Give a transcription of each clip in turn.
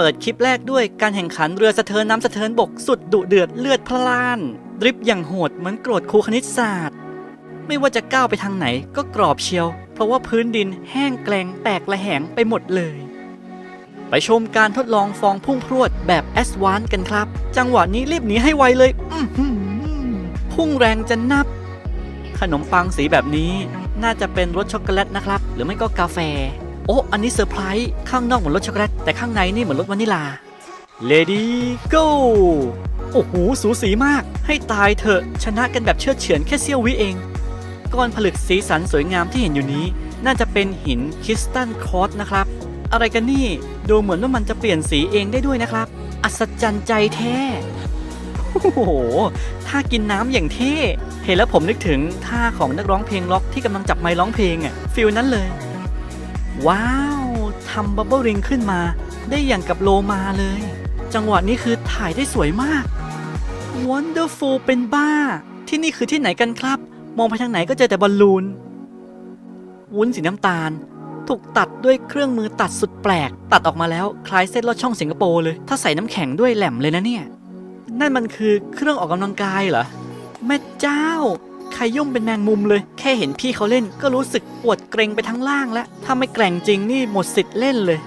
เปิดคลิปแรกด้วยการแข่งขันเรือสะเทินน้ำสะเทินบกสุดดุเดือดเลือดพล่านดริฟอย่างโหดเหมือนโกรธครูคณิตศาสตร์ ไม่ว่าจะก้าวไปทางไหนก็กรอบเชียว เพราะว่าพื้นดินแห้งแกลงแตกระแหงไปหมดเลย ไปชมการทดลองฟองพุ่งพรวดแบบแอสวานกันครับ จังหวะนี้รีบหนีให้ไวเลยพุ่งแรงจะนับ ขนมปังสีแบบนี้น่าจะเป็นรสช็อกโกแลตนะครับ หรือไม่ก็กาแฟ โอ้ อันนี้เซอร์ไพรส์ ข้างนอกเหมือนรสช็อกโกแลต แต่ข้างในนี่เหมือนรสวานิลา Lady Go โอ้โห สูสีมาก ให้ตายเถอะ ชนะกันแบบเชื่อดเฉือนแค่เสี้ยววิเอง ก้อนผลึกสีสันสวยงามที่เห็นอยู่นี้ น่าจะเป็นหินคริสตัลคอร์สนะครับ อะไรกันนี่ ดูเหมือนว่ามันจะเปลี่ยนสีเองได้ด้วยนะครับ อัศจรรย์ใจแท้ โอ้โห ถ้ากินน้ำอย่างเท่ เห็นแล้วผมนึกถึงท่าของนักร้องเพลงล็อกที่กำลังจับไมค์ร้องเพลงอะฟิลนั้นเลย ว้าวทำบับเบิลริงขึ้นมา ได้อย่างกับโลมาเลย จังหวะนี้คือถ่ายได้สวยมาก Wonderful เป็นบ้า ที่นี่คือที่ไหนกันครับ มองไปทางไหนก็เจอแต่บอลลูน วุ้นสีน้ำตาล ถูกตัดด้วยเครื่องมือตัดสุดแปลก ตัดออกมาแล้วคล้ายเส้นลอดช่องสิงคโปร์เลย ถ้าใส่น้ำแข็งด้วยแหลมเลยนะเนี่ย นั่นมันคือเครื่องออกกำลังกายเหรอแม่เจ้า ใครย่อมเป็นแมงมุมเลย แค่เห็นพี่เขาเล่นก็รู้สึกปวดเกรงไปทั้งล่างแล้ว ถ้าไม่แกร่งจริงนี่หมดสิทธิ์เล่นเลย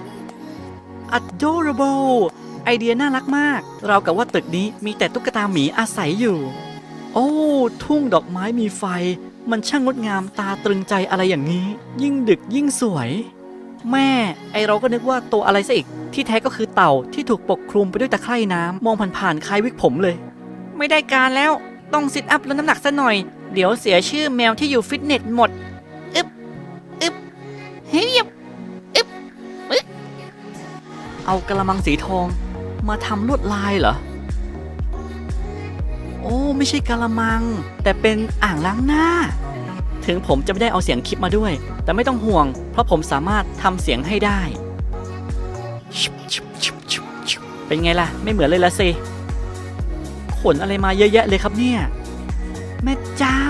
adorable ไอเดียน่ารักมาก เรากับว่าตึกนี้มีแต่ตุ๊กตาหมีอาศัยอยู่ โอ้ ทุ่งดอกไม้มีไฟ มันช่างงดงามตาตรึงใจอะไรอย่างนี้ ยิ่งดึกยิ่งสวย แม่ ไอเราก็นึกว่าตัวอะไรซะอีก ที่แท้ก็คือเต่าที่ถูกปกคลุมไปด้วยตะไคร่น้ำมองผ่านๆคล้ายวิกผมเลย ไม่ได้การแล้ว ต้องซิทอัพลดน้ำหนักซะหน่อย เดี๋ยวเสียชื่อแมวที่อยู่ฟิตเนสหมด อึบอึบเฮ้ยบอึบอึบเอากระมังสีทองมาทำลวดลายเหรอ โอ้ ไม่ใช่กะละมัง แต่เป็นอ่างล้างหน้า ถึงผมจะไม่ได้เอาเสียงคลิปมาด้วย แต่ไม่ต้องห่วง เพราะผมสามารถทำเสียงให้ได้ เป็นไงล่ะ ไม่เหมือนเลยละสิขนอะไรมาเยอะแยะเลยครับเนี่ย แม่เจ้า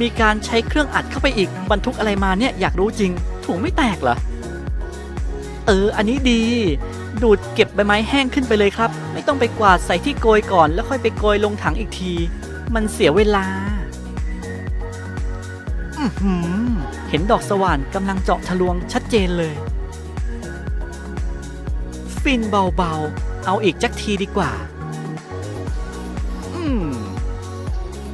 มีการใช้เครื่องอัดเข้าไปอีกบรรทุกอะไรมาเนี่ยอยากรู้จริง ถุงไม่แตกเหรอ เออ อันนี้ดี ดูดเก็บใบไม้แห้งขึ้นไปเลยครับ ไม่ต้องไปกวาดใส่ที่โกยก่อน แล้วค่อยไปโกยลงถังอีกที มันเสียเวลาเห็นดอกสว่านกำลังเจาะทะลวงชัดเจนเลย ฟินเบาๆ เอาอีกจักทีดีกว่า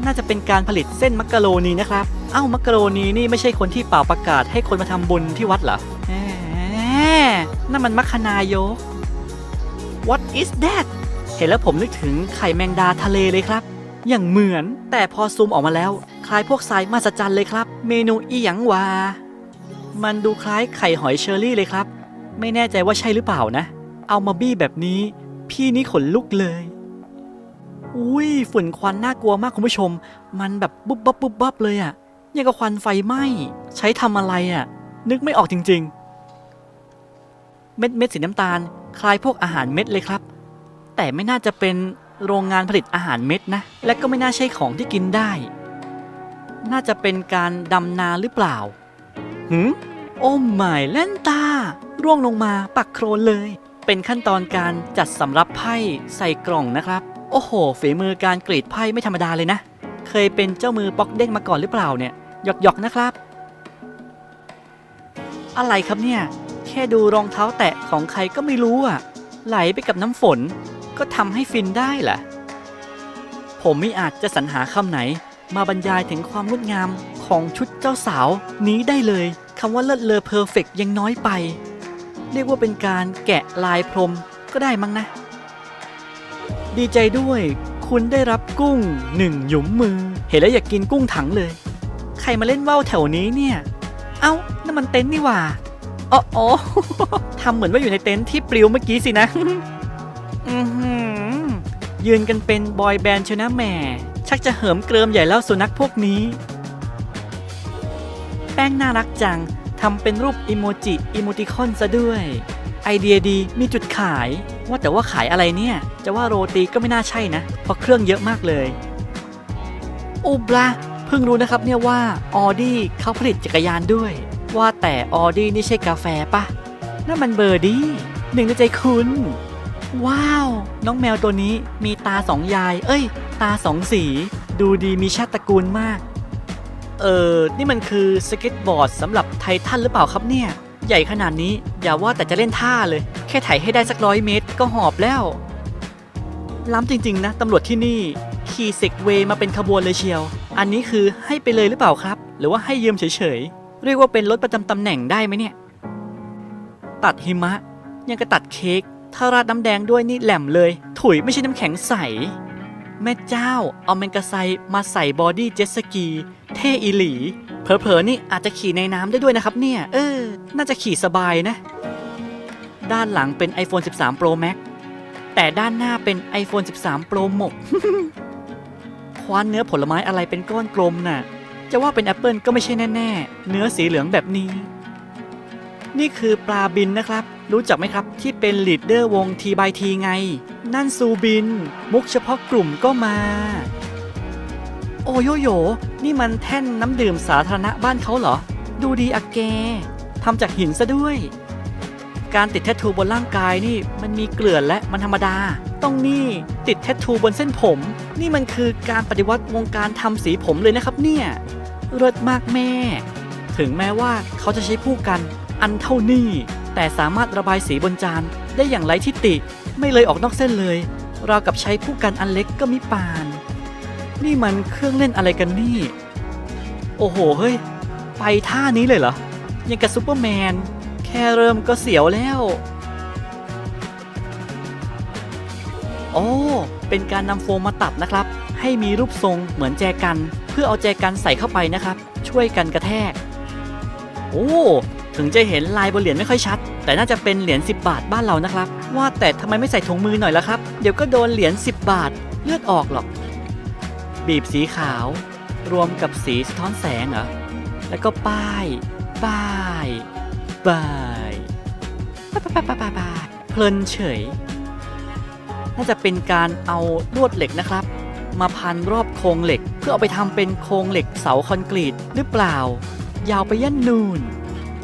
น่าจะเป็นการผลิตเส้นมักกะโรนีนะครับ เอ้ามักกะโรนีนี่ไม่ใช่คนที่เป่าประกาศให้คนมาทำบุญที่วัดเหรอแหมนั่นมันมัคคณายก What is that เห็นแล้วผมนึกถึงไข่แมงดาทะเลเลยครับ อย่างเหมือนแต่พอซูมออกมาแล้ว คล้ายพวกทรายมาสจันเลยครับ เมนูอีหยังวา มันดูคล้ายไข่หอยเชอรี่เลยครับ ไม่แน่ใจว่าใช่หรือเปล่านะ เอามาบี้แบบนี้ พี่นี่ขนลุกเลย อุ้ยฝุ่นควันน่ากลัวมากคุณผู้ชม มันแบบบุบบับบุบบับเลยอะ่ะยังกับควันไฟไหม้ใช้ทำอะไรอะ่ะ นึกไม่ออกจริง ๆ เม็ดเม็ดสีน้ำตาล คล้ายพวกอาหารเม็ดเลยครับ แต่ไม่น่าจะเป็นโรงงานผลิตอาหารเม็ดนะ และก็ไม่น่าใช่ของที่กินได้ น่าจะเป็นการดำนาหรือเปล่าหืมโอ้ไม่เล่นตา ร่วงลงมาปักโครนเลย เป็นขั้นตอนการจัดสำรับไพ่ใส่กล่องนะครับ อ้โห ฝีมือการกรีดไพ่ไม่ธรรมดาเลยนะ เคยเป็นเจ้ามือป๊อกเด้งมาก่อนหรือเปล่าเนี่ย หยอกหยอกนะครับ อะไรครับเนี่ย แค่ดูรองเท้าแตะของใครก็ไม่รู้อะ ไหลไปกับน้ำฝน ก็ทำให้ฟินได้แหละ ผมไม่อาจจะสรรหาคำไหน มาบรรยายถึงความงดงามของชุดเจ้าสาว นี้ได้เลยคำว่าเลิศเลอเพอร์เฟกยังน้อยไป เรียกว่าเป็นการแกะลายพรมก็ได้มั้งนะ ดีใจด้วย คุณได้รับกุ้งหนึ่งหยุมมือ เห็นแล้วอยากกินกุ้งถังเลย ใครมาเล่นว่าวแถวนี้เนี่ย เอ้านั่นมันเต็นท์นี่หว่าอ๋อออทำเหมือนว่าอยู่ในเต็นท์ที่ปลิวเมื่อกี้สินะอือหือยืนกันเป็นบอยแบนด์ชนะแหม่ ชักจะเหิมเกริมใหญ่แล้วสุนัขพวกนี้ แป้งน่ารักจังทำเป็นรูปอิโมจิอิโมติคอนซะด้วย ไอเดียดีมีจุดขาย ว่าแต่ว่าขายอะไรเนี่ย จะว่าโรตีก็ไม่น่าใช่นะ เพราะเครื่องเยอะมากเลยอุบละเพิ่งรู้นะครับเนี่ยว่าออดี้เขาผลิตจักรยานด้วย ว่าแต่ออดี้นี่ใช่กาแฟปะนั่นมันเบอร์ดี้หนึ่งในใจคุณ ว้าว น้องแมวตัวนี้มีตาสองยาย เอ้ย ตาสองสี ดูดีมีชาติตระกูลมาก เออนี่มันคือสเก็ตบอร์ดสำหรับไททันหรือเปล่าครับเนี่ย ใหญ่ขนาดนี้อย่าว่าแต่จะเล่นท่าเลยแค่ไถให้ได้สักร้อยเมตรก็หอบแล้ว ล้ำจริง ๆ นะตำรวจที่นี่ ขี่เซกเวย์มาเป็นขบวนเลยเชียว อันนี้คือให้ไปเลยหรือเปล่าครับ หรือว่าให้ยืมเฉยๆ เรียกว่าเป็นรถประจำตำแหน่งได้ไหมเนี่ย ตัดหิมะ ยังกระตัดเค้กถ้าราดน้ำแดงด้วยนี่แหลมเลย ถุยไม่ใช่น้ำแข็งใส แม่เจ้า เอาแมงกะไซมาใส่บอดี้เจ็ตสกี เท่อีหลี เผลอๆนี่อาจจะขี่ในน้ำได้ด้วยนะครับเนี่ย เออ น่าจะขี่สบายนะ ด้านหลังเป็น iPhone 13 Pro Max แต่ด้านหน้าเป็น iPhone 13 Pro หมก คว้านเนื้อผลไม้อะไรเป็นก้อนกลมน่ะ จะว่าเป็นแอปเปิลก็ไม่ใช่แน่ ๆ เนื้อสีเหลืองแบบนี้ นี่คือปลาบินนะครับ รู้จักไหมครับที่เป็นลีดเดอร์วงทีบายทีไง นั่นซูบิน มุกเฉพาะกลุ่มก็มา โอโยโย นี่มันแท่นน้ำดื่มสาธารณะบ้านเขาเหรอ ดูดีอะแกทำจากหินซะด้วย การติดแทททูบนร่างกายนี่มันมีเกลื่อนและมันธรรมดา ต้องนี่ติดแทททูบนเส้นผม นี่มันคือการปฏิวัติวงการทำสีผมเลยนะครับเนี่ยเลิศมากแม่ ถึงแม้ว่าเขาจะใช้ผู้กันอันเท่านี้ แต่สามารถระบายสีบนจานได้อย่างไร้ทิฏฐิไม่เลยออกนอกเส้นเลยราวกับใช้ผู้กันอันเล็กก็มิปาน นี่มันเครื่องเล่นอะไรกันนี่ โอ้โหเฮ้ย ไปท่านี้เลยเหรอยังกับซูเปอร์แมน ค่เริ่มก็เสียวแล้ว โอ้ เป็นการนำโฟมมาตัดนะครับ ให้มีรูปทรงเหมือนแจกัน เพื่อเอาแจกันใส่เข้าไปนะครับ ช่วยกันกระแทก โอ้ ถึงจะเห็นลายบนเหรียญไม่ค่อยชัด แต่น่าจะเป็นเหรียญ10 บาทบ้านเรานะครับ ว่าแต่ทำไมไม่ใส่ถุงมือหน่อยล่ะครับ เดี๋ยวก็โดนเหรียญ10 บาทเลือดออกหรอก บีบสีขาว รวมกับสีสะท้อนแสงเหรอ แล้วก็ป้าย ป้าย ป้ายป้ายป้ายป้ายป้ายป้ายเพลินเฉย น่าจะเป็นการเอาลวดเหล็กนะครับ มาพันรอบโครงเหล็ก เพื่อเอาไปทำเป็นโครงเหล็กเสาคอนกรีตหรือเปล่า ยาวไปยันนูน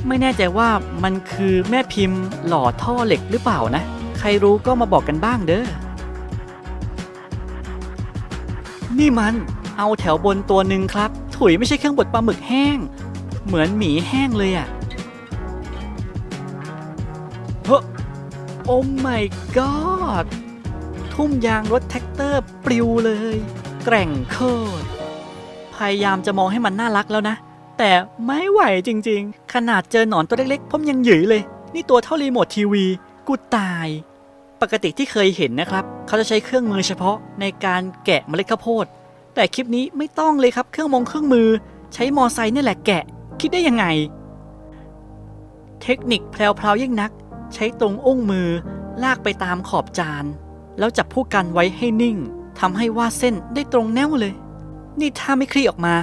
ไม่แน่ใจว่ามันคือแม่พิมพ์หล่อท่อเหล็กหรือเปล่านะ ใครรู้ก็มาบอกกันบ้างเด้อ นี่มันเอาแถวบนตัวหนึ่งครับ ถุยไม่ใช่เครื่องบดปลาหมึกแห้ง เหมือนหมีแห้งเลยอะเโอ้ my god ทุ่มยางรถแท็กเตอร์ปลิวเลย แกร่งโคตรพยายามจะมองให้มันน่ารักแล้วนะ แต่ไม่ไหวจริงๆ ขนาดเจอหนอนตัวเล็กๆ ผมยังหยืยเลย นี่ตัวเท่ารีโมททีวี กูตาย ปกติที่เคยเห็นนะครับ เขาจะใช้เครื่องมือเฉพาะในการแกะเมล็ดข้าวโพด แต่คลิปนี้ไม่ต้องเลยครับ เครื่องมงเครื่องมือ ใช้มอไซค์นี่แหละแกะ คิดได้ยังไง เทคนิคแพรวๆยิ่งนัก ใช้ตรงอุ้งมือลากไปตามขอบจาน แล้วจับผู้กันไว้ให้นิ่งทำให้วาดเส้นได้ตรงแนวเลย นี่ถ้าไม่คลี่ออกมา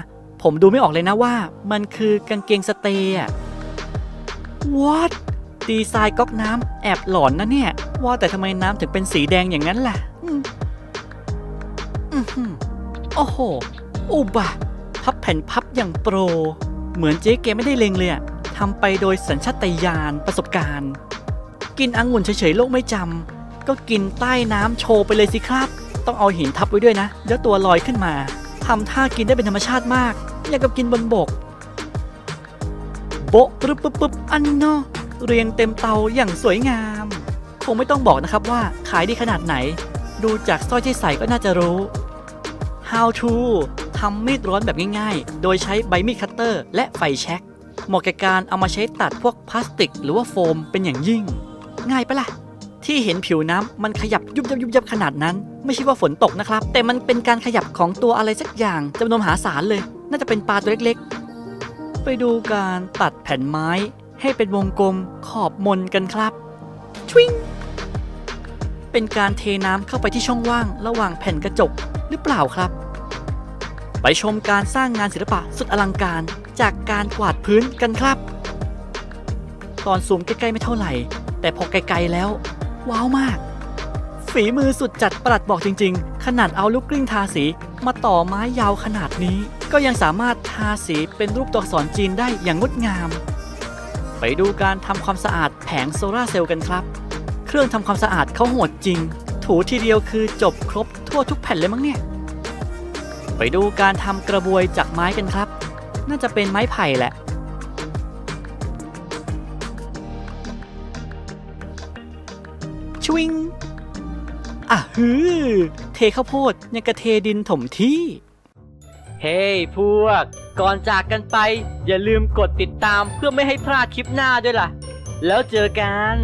ผมดูไม่ออกเลยนะว่า มันคือกางเกงสเตย์อะ What ดีไซน์ก๊อกน้ำแอบหลอนนะเนี่ย ว่าแต่ทำไมน้ำถึงเป็นสีแดงอย่างนั้นล่ะอืมอือหือโอ้โห อุบะ พับแผ่นพับอย่างโปร เหมือนเจ๊เกไม่ได้เลงเลยอะทำไปโดยสัญชาตญาณประสบการณ์ กินองุ่นเฉยๆโลกไม่จำก็กินใต้น้ำโชว์ไปเลยสิครับ ต้องเอาหินทับไว้ด้วยนะเดี๋ยวตัวลอยขึ้นมาทำท่ากินได้เป็นธรรมชาติมากอย่างกับกินบนบก โบะปึ๊บปึ๊บปึ๊บอันเนาะเรียงเต็มเตาอย่างสวยงาม คงไม่ต้องบอกนะครับว่าขายดีขนาดไหน ดูจากสร้อยที่ใส่ก็น่าจะรู้ How to ทำมีดร้อนแบบง่ายๆ โดยใช้ใบมีดคัตเตอร์และไฟแช็กเหมาะแก่การเอามาใช้ตัดพวกพลาสติก หรือว่าโฟมเป็นอย่างยิ่ง ง่ายปะล่ะ ที่เห็นผิวน้ำมันขยับยุบยับยุบยับขนาดนั้น ไม่ใช่ว่าฝนตกนะครับ แต่มันเป็นการขยับของตัวอะไรสักอย่างจำนวนมหาศาลเลย น่าจะเป็นปลาตัวเล็กๆ ไปดูการตัดแผ่นไม้ให้เป็นวงกลมขอบมนกันครับชวิงเป็นการเทน้ำเข้าไปที่ช่องว่างระหว่างแผ่นกระจกหรือเปล่าครับ ไปชมการสร้างงานศิลปะสุดอลังการจากการกวาดพื้นกันครับ ตอนซูมใกล้ๆไม่เท่าไหร่ แต่พอไกลๆแล้ว ว้าวมาก ฝีมือสุดจัดประหลัดบอกจริง ๆ ขนาดเอาลูกกลิ้งทาสีมาต่อไม้ยาวขนาดนี้ ก็ยังสามารถทาสีเป็นรูปตัวอักษรจีนได้อย่างงดงาม ไปดูการทำความสะอาดแผงโซลาเซลล์กันครับ เครื่องทำความสะอาดเขาโหดจริง ถูทีเดียวคือจบครบทั่วทุกแผ่นเลยมั้งเนี่ย ไปดูการทำกระบวยจากไม้กันครับ น่าจะเป็นไม้ไผ่แหละ ชวิงอะฮือ เทข้าวโพดยังกระเทดินถมที่ เฮ้ยพวก ก่อนจากกันไป อย่าลืมกดติดตามเพื่อไม่ให้พลาดคลิปหน้าด้วยล่ะ แล้วเจอกัน